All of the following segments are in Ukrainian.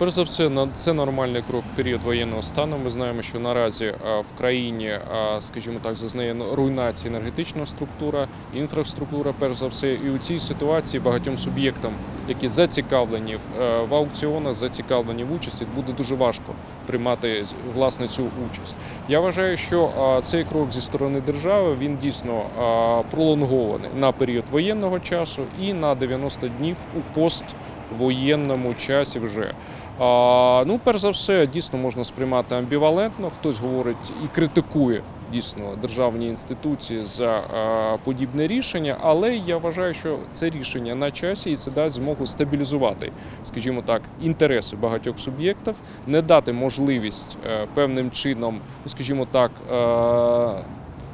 Перш за все, це нормальний крок в період воєнного стану. Ми знаємо, що наразі е, в країні, е, скажімо так, зазнає руйнації енергетична структура, інфраструктура, перш за все. І у цій ситуації багатьом суб'єктам, які зацікавлені в, е, аукціонах, зацікавлені в участі, буде дуже важко приймати власне цю участь. Я вважаю, що цей крок зі сторони держави він дійсно пролонгований на період воєнного часу і на 90 днів у поствоєнному часі вже. А, ну, перш за все, дійсно можна сприймати амбівалентно. Хтось говорить і критикує дійсно державні інституції за а, подібне рішення, але я вважаю, що це рішення на часі і це дасть змогу стабілізувати, скажімо так, інтереси багатьох суб'єктів, не дати можливість е, певним чином, ну, скажімо так. е,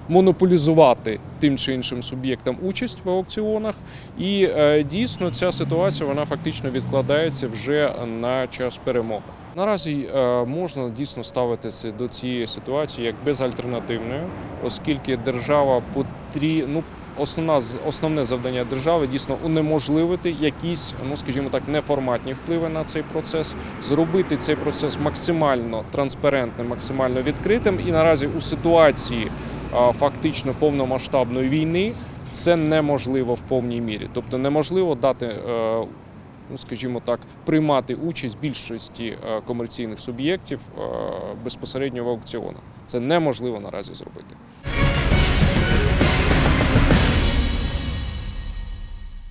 Монополізувати тим чи іншим суб'єктам участь в аукціонах, і е, дійсно ця ситуація вона фактично відкладається вже на час перемоги. Наразі е, можна дійсно ставитися до цієї ситуації як безальтернативною, оскільки держава потрі... ну, основна основне завдання держави дійсно унеможливити якісь, ну скажімо так, неформатні впливи на цей процес, зробити цей процес максимально транспарентним, максимально відкритим. І наразі у ситуації фактично повномасштабної війни це неможливо в повній мірі. Тобто неможливо дати, е, ну скажімо так, приймати участь більшості е, комерційних суб'єктів е, безпосередньо в аукціонах. Це неможливо наразі зробити.